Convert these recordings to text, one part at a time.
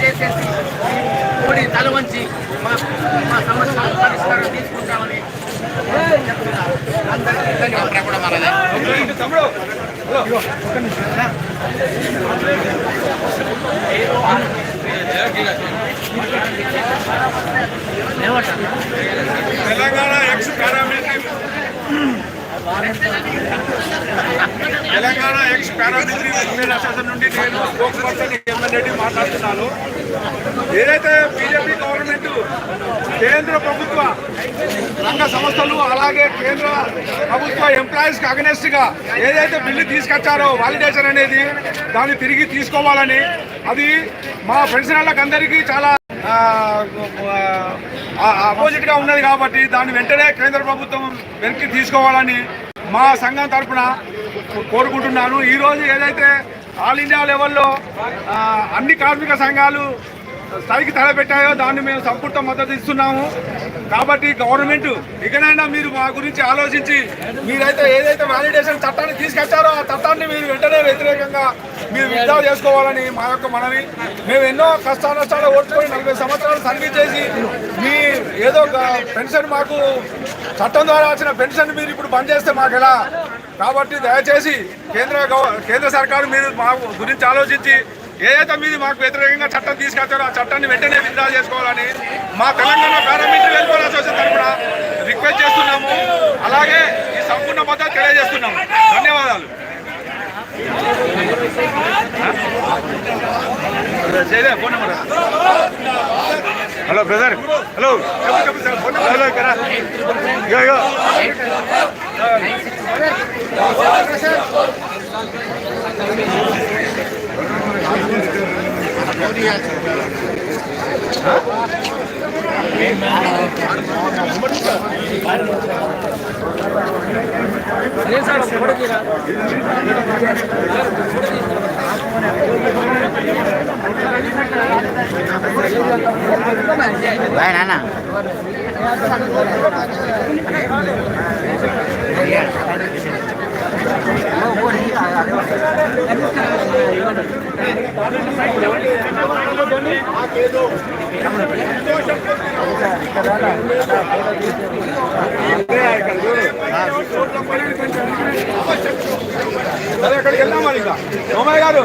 చేసేసి మోడీ తల వంచి మా మా సమస్యల పరిష్కారం తీసుకుంటామని చెప్తున్నారు అందరికీ ధన్యవాదాలు Telangana ex paramilitary Telangana ex paramilitary women association నుండి నేను స్పోక్స్ పర్సన్ ఎమ్మెల్యేని మాట్లాడుతున్నాను. ఏదైతే బీజేపీ గవర్నమెంట్ కేంద్ర ప్రభుత్వ రంగ సంస్థలు అలాగే కేంద్ర ప్రభుత్వ ఎంప్లాయీస్కి అగనెస్ట్గా ఏదైతే బిల్లు తీసుకొచ్చారో వాలిడేషన్ అనేది దాన్ని తిరిగి తీసుకోవాలని అది మా పెన్షనర్లకు అందరికీ చాలా అపోజిట్గా ఉన్నది కాబట్టి దాన్ని వెంటనే కేంద్ర ప్రభుత్వం వెనక్కి తీసుకోవాలని మా సంఘం తరఫున కోరుకుంటున్నాను. ఈరోజు ఏదైతే ఆల్ ఇండియా లెవెల్లో అన్ని కార్మిక సంఘాలు స్థాయికి తలపెట్టాయో దాన్ని మేము సంపూర్ణ మద్దతు ఇస్తున్నాము. కాబట్టి గవర్నమెంట్ ఇకనైనా మీరు మా గురించి ఆలోచించి మీరైతే ఏదైతే వ్యాలిడేషన్ చట్టాన్ని తీసుకొచ్చారో ఆ చట్టాన్ని మీరు వెంటనే వ్యతిరేకంగా మీరు విత్డ్రా చేసుకోవాలని మా యొక్క మనవి. మేము ఎన్నో కష్ట నష్టాలు ఓడ్చుకొని నలభై సంవత్సరాలు సర్వీస్ చేసి మీ ఏదో ఒక పెన్షన్ మాకు చట్టం ద్వారా వచ్చిన పెన్షన్ మీరు ఇప్పుడు బంద్ చేస్తే మాకు ఎలా? కాబట్టి దయచేసి కేంద్ర కేంద్ర సర్కారు మీరు మా గురించి ఆలోచించి ఏదైతే మీది మాకు వ్యతిరేకంగా చట్టం తీసుకొచ్చారో ఆ చట్టాన్ని వెంటనే విత్డ్రా చేసుకోవాలని మా తెలంగాణ పారామిలిటరీ వెల్ఫేర్ అసోసియేషన్ తరఫున రిక్వెస్ట్ చేస్తున్నాము. అలాగే ఈ సంపూర్ణ మద్దతు తెలియజేస్తున్నాము. ధన్యవాదాలు. Hello brother. హలో. చెప్పు హలో ఇక్కడ. ભાઈ નાના బాయ్ అక్కడికి వెళ్దాం మరి ఇంకా సోమయ్య గారు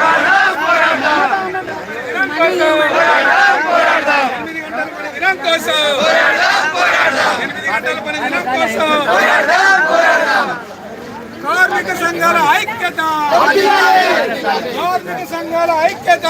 కార్మిక సంఘాల ఐక్యత. కార్మిక సంఘాల ఐక్యత.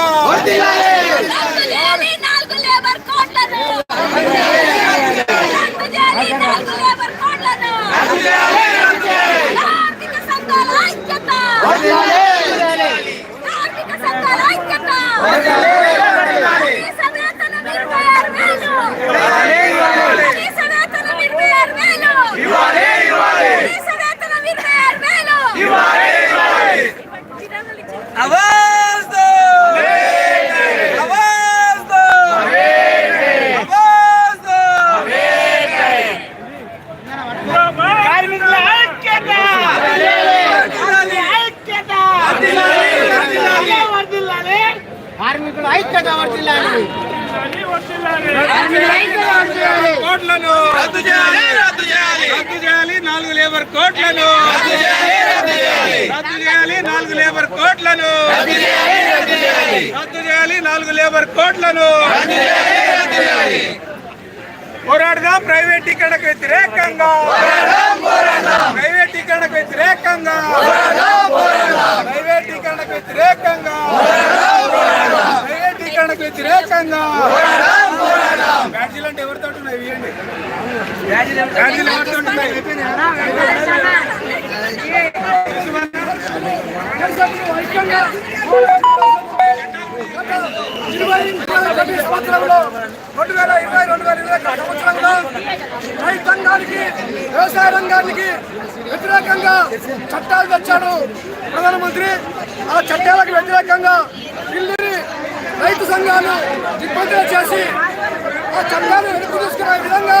నాలుగు లేబర్ కోట్లను. రద్దు చేయాలి నాలుగు లేబర్ కోట్లను. రద్దు చేయాలి నాలుగు లేబర్ కోట్లను. పోరాడదాం ప్రైవేట్ టికెట్కి వ్యతిరేకంగా. ప్రైవేట్ టికెట్కి వ్యతిరేకంగా. ప్రైవేటీకరణకు వ్యతిరేకంగా. ప్రైవేటీకరణకు వ్యతిరేకంగా. బ్యాడ్జీలు అంటే ఎవరితో సంవత్సరంలో రెండు వేల ఇరవై రెండు వేల ఇరవై ఒక్క సంవత్సరంలో రైతాంగానికి వ్యవసాయ రంగానికి వ్యతిరేకంగా చట్టాలు తెచ్చాడు ప్రధానమంత్రి ఆ చట్టాలకు వ్యతిరేకంగా ఢిల్లీని రైతు సంఘాలు ఇబ్బందులు చేసి ఆ చట్టాన్ని వెనుక తీసుకునే విధంగా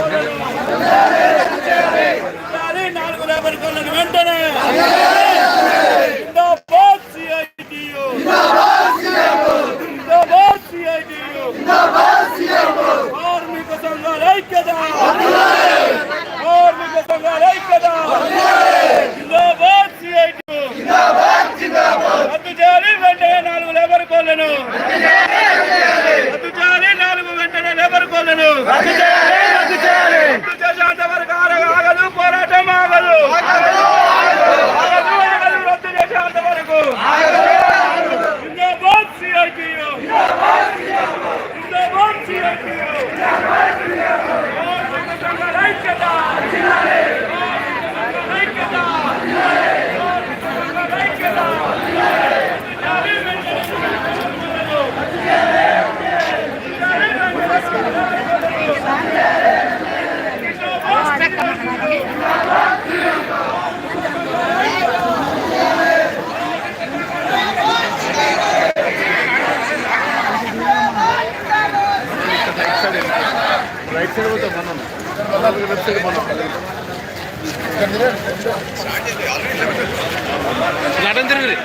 গার্ডেন থেকে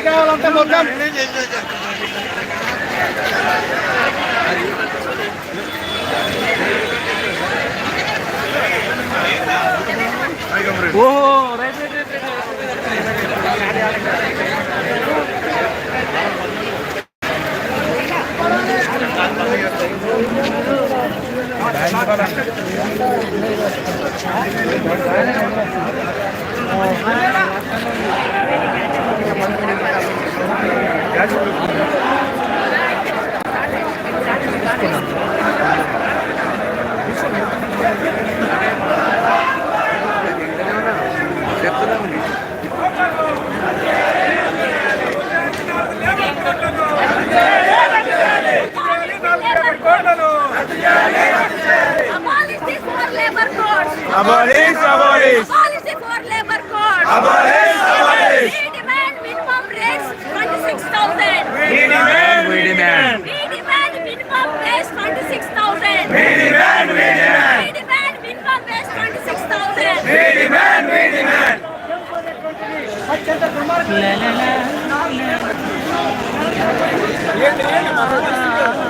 కావాలంటే మొత్తం ఓహో right right right la la la la la.